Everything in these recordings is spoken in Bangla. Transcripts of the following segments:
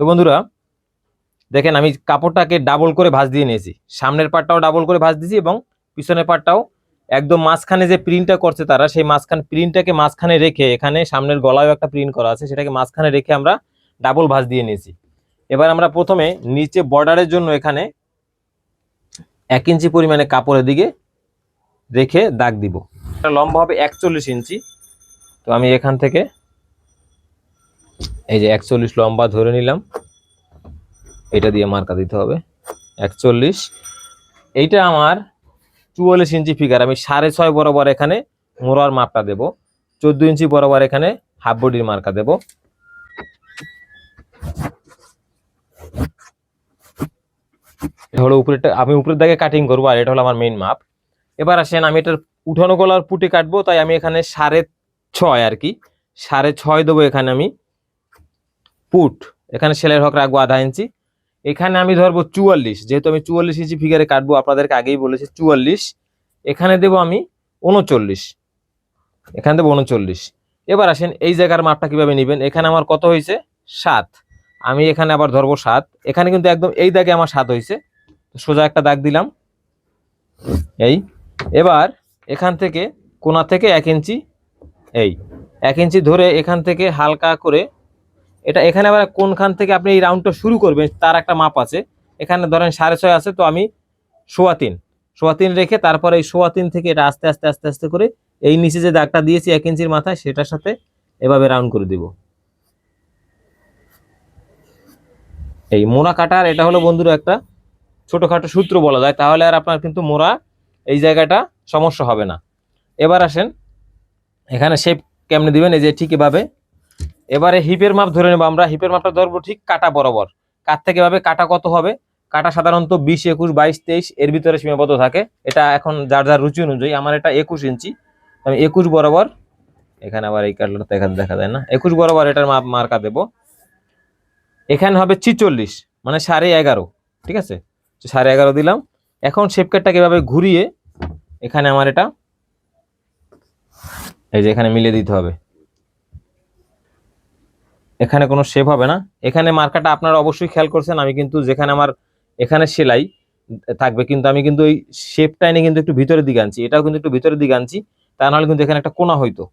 তো বন্ধুরা, দেখেন আমি কাপড়টাকে ডাবল করে ভাঁজ দিয়ে নিয়েছি। সামনের পাটটাও ডাবল করে ভাঁজ দিয়েছি এবং পিছনের পাটটাও একদম মাঝখানে যে প্রিন্টটা করছে তারা, সেই মাঝখান প্রিন্টটাকে মাঝখানে রেখে এখানে সামনের গলায়ও একটা প্রিন্ট করা আছে, সেটাকে মাঝখানে রেখে আমরা ডাবল ভাঁজ দিয়ে নিয়েছি। এবার আমরা প্রথমে নিচে বর্ডারের জন্য এখানে এক ইঞ্চি পরিমাণে কাপড়ের দিকে রেখে দাগ দিব। লম্বা হবে একচল্লিশ ইঞ্চি। তো আমি এখান থেকে এই যে একচল্লিশ লম্বা ধরে নিলাম। এটা দিয়ে মার্কা দিতে হবে। একচল্লিশ। এইটা আমার চুয়াল্লিশ ইঞ্চি ফিগার আমি সাড়ে ছয় বরাবর এখানে মোড়ার মাপটা দেব। চোদ্দ ইঞ্চি বরাবর এখানে হাফ বডির মার্কা দেব। এটা হলো উপরেরটা, আমি উপরের দিকে কাটিং করব আর এটা হলো আমার মেইন মাপ। এবার আসেন, আমি এটার উঠানো গলার পুটে কাটবো, তাই আমি এখানে সাড়ে ছয় আর কি। সাড়ে ছয় দেবো এখানে আমি। পুট। এখানে সেলের হক রাখব আধা ইঞ্চি। এখানে আমি ধরবো চুয়াল্লিশ। যেহেতু আমি চুয়াল্লিশ ইঞ্চি ফিগারে কাটবো, আপনাদেরকে আগেই বলেছি চুয়াল্লিশ। এখানে দেবো আমি উনচল্লিশ। এখানে দেবো উনচল্লিশ। এবার আসেন এই জায়গার মাপটা কীভাবে নেবেন? এখানে আমার কত হয়েছে? সাত। আমি এখানে আবার ধরবো সাত। এখানে কিন্তু একদম এই দাগে আমার সাত হয়েছে। সোজা একটা দাগ দিলাম। এই। এবার এখান থেকে কোনা থেকে এক ইঞ্চি, এই। এক ইঞ্চি ধরে এখান থেকে হালকা করে এটা এখানে আবার কোনখান থেকে আপনি এই রাউন্ডটা শুরু করবেন, তার একটা মাপ আছে। এখানে ধরেন সাড়ে ছয় আছে, তো আমি সোয়া তিন। সোয়া তিন রেখে তারপরে এই সোয়া তিন থেকে এটা আস্তে আস্তে আস্তে আস্তে করে এই নিচে যে দাগটা দিয়েছি এক ইঞ্চির মাথায়, সেটার সাথে এভাবে রাউন্ড করে দিব। এই মোড়া কাটার, এটা হলো বন্ধুরা একটা ছোটোখাটো সূত্র বলা যায়, তাহলে আর আপনার কিন্তু মোড়া এই জায়গাটা সমস্যা হবে না। এবার আসেন, এখানে শেপ কেমনে দিবেন? এই যে ঠিক এভাবে এবারে হিপের মাপ ধরে নেব আমরা। হিপের মাপটা ধরবো ঠিক কাটা বরাবর। কাট থেকে এভাবে কাটা কত হবে? কাটা সাধারণত বিশ, একুশ, বাইশ, তেইশ, এর ভিতরে সীমাবদ্ধ থাকে। এটা এখন যার যার রুচি অনুযায়ী, আমার এটা একুশ ইঞ্চি। আমি একুশ বরাবর, এখানে আবার এই কাটটা এখানে দেখা যায় না। একুশ বরাবর এটার মাপ, মার্কা দেব। এখানে হবে ছিচল্লিশ মানে সাড়ে এগারো, ঠিক আছে? সাড়ে এগারো দিলাম। এখন শেপ কাটটাকে এভাবে ঘুরিয়ে, এখানে আমার এটা, এই যে এখানে মিলিয়ে দিতে হবে। এখানে কোনো শেপ হবে না। এখানে মার্কাটা আপনারা অবশ্যই খেয়াল করছেন, আমি কিন্তু যেখানে আমার এখানে সেলাই থাকবে কিন্তু আমি কিন্তু ওই শেপটা এনে কিন্তু একটু ভিতরের দিকে আনছি, এটাও কিন্তু একটু ভিতরের দিকে আনছি, তা নাহলে কিন্তু এখানে একটা কোনা হইতো।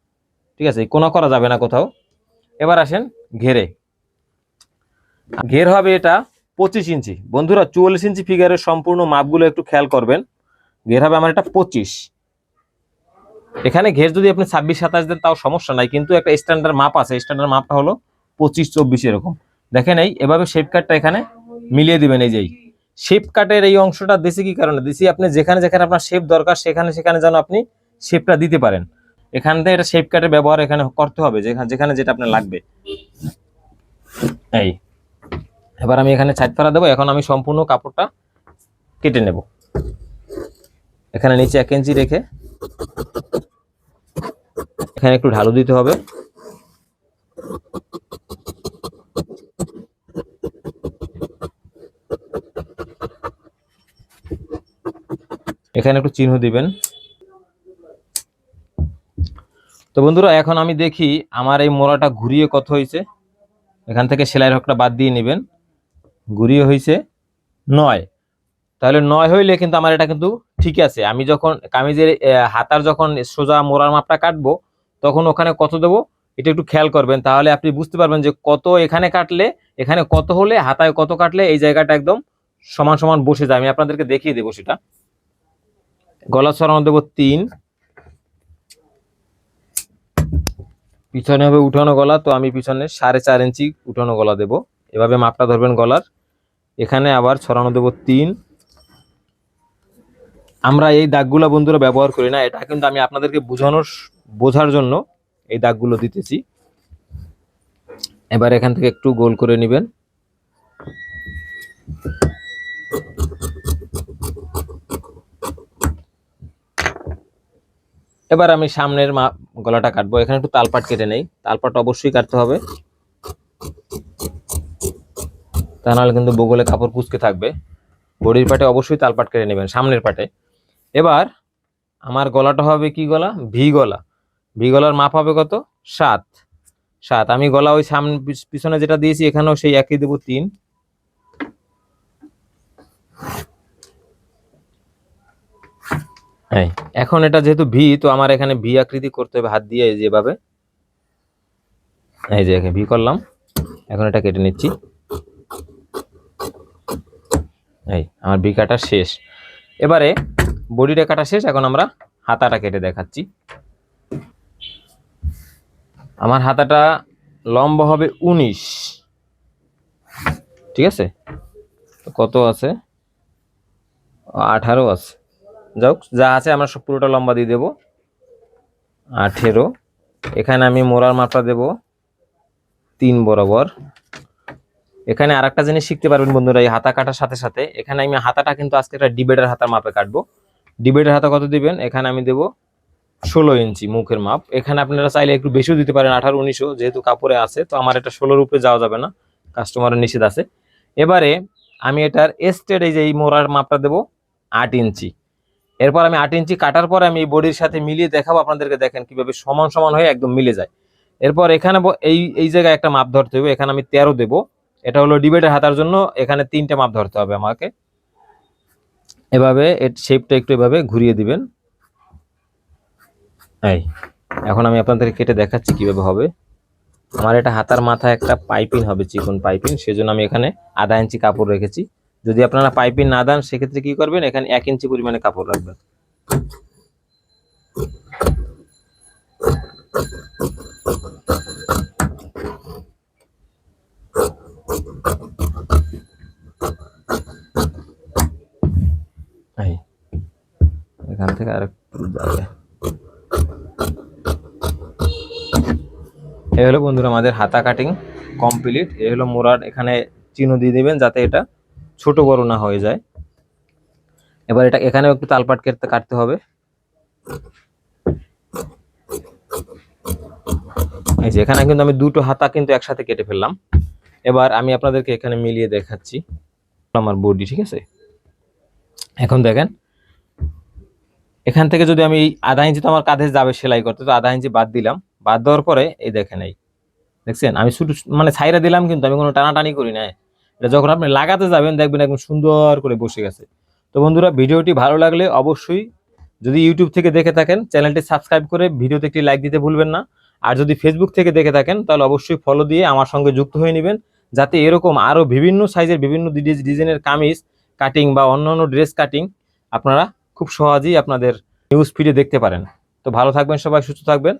ঠিক আছে কোনা করা যাবে না কোথাও। এবার আসেন ঘেরে। ঘের হবে এটা পঁচিশ ইঞ্চি। বন্ধুরা, চুয়াল্লিশ ইঞ্চি ফিগারের সম্পূর্ণ মাপগুলো একটু খেয়াল করবেন। ঘের হবে আমার এটা পঁচিশ। এখানে ঘের যদি আপনি ছাব্বিশ সাতাশ দেন তাও সমস্যা নাই, কিন্তু একটা স্ট্যান্ডার্ড মাপ আছে স্ট্যান্ডার্ড মাপটা হলো পঁচিশ, চব্বিশ এরকম। দেখেন এই, এভাবে শেপ কাটটা এখানে মিলিয়ে দিবেন এই যেই শেপ কাটের এই অংশটা দিছি কি কারণে? দিছি আপনি যেখানে যেখানে আপনার শেপ দরকার, সেখানে সেখানে যেন আপনি শেপটা দিতে পারেন। এখান থেকে এটা শেপ কাটের ব্যবহার এখানে করতে হবে, যেখানে যেখানে যেটা আপনার লাগবে। এই। এবার আমি এখানে ছাইট ফেরা দেবো, এখন আমি সম্পূর্ণ কাপড়টা কেটে নেব। এখানে নিচে এক ইঞ্চি রেখে এখানে একটু ঢালু দিতে হবে। এখানে একটু চিহ্ন দিবেন। তো বন্ধুরা, এখন আমি দেখি আমার এই মোড়াটা ঘুরিয়ে কত হয়েছে। এখান থেকে সেলাইয়ের হকটা বাদ দিয়ে নেবেন। ঘুরিয়ে হয়েছে নয়। তাহলে নয় হইলে কিন্তু আমার এটা কিন্তু ঠিক আছে। আমি যখন কামিজের হাতার যখন সোজা মোড়ার মাপটা কাটবো, তখন ওখানে কত দেবো? এটা একটু খেয়াল করবেন। তাহলে আপনি বুঝতে পারবেন যে কত এখানে কাটলে, এখানে কত হলে, হাতায় কত কাটলে এই জায়গাটা একদম সমান সমান বসে যায়। আমি আপনাদেরকে দেখিয়ে দেবো সেটা। গলা ছড়ানো দেবো তিন। পিছনে হবে উঠানো গলা, তো আমি পিছনে সাড়ে চার ইঞ্চি উঠানো গলা দেব। এভাবে মাপটা ধরবেন গলার। এখানে আবার ছড়ানো দেব তিন। আমরা এই দাগগুলো বন্ধুরা ব্যবহার করি না, এটা কিন্তু আমি আপনাদেরকে বোঝানোর, বোঝার জন্য এই দাগগুলো দিতেছি। এবার এখান থেকে একটু গোল করে নেবেন। এবার আমি সামনের মা গলাটা কাটবো। এখানে একটু তালপাট কেটে নেই। তালপাট অবশ্যই কাটতে হবে। তা নাহলে কিন্তু বগলে কাপড় কুচকে থাকবে। বডির পাটে অবশ্যই তালপাট কেটে নেবেন, সামনের পাটে। এবার আমার গলাটা হবে কি গলা? ভি গলা। ভি গলার মাপ হবে কত? সাত। সাত। আমি গলা ওই সামনে পিছ- পিছনে যেটা দিয়েছি, এখানেও সেই একই দেবো তিন। এই, এখন এটা যেহেতু ভি তো আমার এখানে ভি আকৃতি করতে হবে হাত দিয়ে যেভাবে এই যে ভি করলাম এখন এটা কেটে নিচ্ছি। এই আমার ভি কাটা শেষ। এবারে বডিটা কাটা শেষ এখন আমরা হাতাটা কেটে দেখাচ্ছি। আমার হাতাটা লম্বা হবে উনিশ। ঠিক আছে? কত আছে? আঠারো আছে। যাক, যা আছে আমরা সব পুরোটা লম্বা দিয়ে দেবো। আঠেরো। এখানে আমি মোড়ার মাপটা দেব। তিন বরাবর। এখানে আর একটা জিনিস শিখতে পারবেন বন্ধুরা, এই হাতা কাটার সাথে সাথে। এখানে আমি হাতাটা কিন্তু আজকে একটা ডিবেটের হাতার মাপে কাটবো। ডিবেটের হাতা কত দিবেন? এখানে আমি দেব ষোলো ইঞ্চি মুখের মাপ। এখানে আপনারা চাইলে একটু বেশিও দিতে পারেন, আঠারো, উনিশও, যেহেতু কাপড়ে আছে। তো আমার এটা ষোলোর উপরে যাওয়া যাবে না, কাস্টমারের নিষেধ আছে। এবারে আমি এটার এস্টেড এই যে এই মোড়ার মাপটা দেবো আট ইঞ্চি। এরপর আমি আট ইঞ্চি কাটার পরে আমি এই বডির সাথে মিলিয়ে দেখাবো, আপনাদেরকে দেখেন কীভাবে সমান সমান হয়ে একদম মিলে যায়। এরপর এখানে এই এই জায়গায় একটা মাপ ধরতে হবে এখানে আমি তেরো দেবো। এটা হলো ডিবেটের হাতার জন্য, এখানে তিনটে মাপ ধরতে হবে আমাকে। এভাবে এর শেপটা একটু এভাবে ঘুরিয়ে দিবেন। এই, এখন আমি আপনাদেরকে কেটে দেখাচ্ছি কীভাবে হবে। আমার এটা হাতার মাথায় একটা পাইপিং হবে, চিকন পাইপিং, সেজন্য আমি এখানে আধা ইঞ্চি কাপড় রেখেছি। যদি আপনারা পাইপিং না দেন, সেক্ষেত্রে কি করবেন? এখানে এক ইঞ্চি পরিমাণে কাপড় রাখবেন। এখান থেকে আরেকটু যাবে এই হলো বন্ধুরা আমাদের হাতা কাটিং কমপ্লিট এই হলো মোড়ার এখানে চিহ্ন দিয়ে দিবেন যাতে এটা ছোট বড় না হয়ে যায়। এবার এটা এখানেও একটু তালপাট কেটে কাটতে হবে। এই যে এখানে কিন্তু আমি দুটো হাতা কিন্তু একসাথে কেটে ফেললাম। এবার আমি আপনাদেরকে এখানে মিলিয়ে দেখাচ্ছি আমার বডি, ঠিক আছে? এখন দেখেন, এখান থেকে যদি আমি আধা ইঞ্চি তো আমার কাঁধে যাবে সেলাই করতে, তো আধা ইঞ্চি বাদ দিলাম। বাদ দেওয়ার পরে এই দেখেন এই, দেখছেন? আমি শুধু মানে ছাইরা দিলাম কিন্তু আমি কোনো টানাটানি করি না এটা যখন আপনি লাগাতে যাবেন, দেখবেন একদম সুন্দর করে বসে গেছে। তো বন্ধুরা, ভিডিওটি ভালো লাগলে অবশ্যই যদি ইউটিউব থেকে দেখে থাকেন, চ্যানেলটি সাবস্ক্রাইব করে ভিডিওতে একটি লাইক দিতে ভুলবেন না। আর যদি ফেসবুক থেকে দেখে থাকেন, তাহলে অবশ্যই ফলো দিয়ে আমার সঙ্গে যুক্ত হয়ে নেবেন, যাতে এরকম আরও বিভিন্ন সাইজের বিভিন্ন ডিজ- ডিজাইনের কামিজ কাটিং বা অন্যান্য ড্রেস কাটিং আপনারা খুব সহজেই আপনাদের নিউজ ফিডে দেখতে পারেন। তো ভালো থাকবেন সবাই, সুস্থ থাকবেন।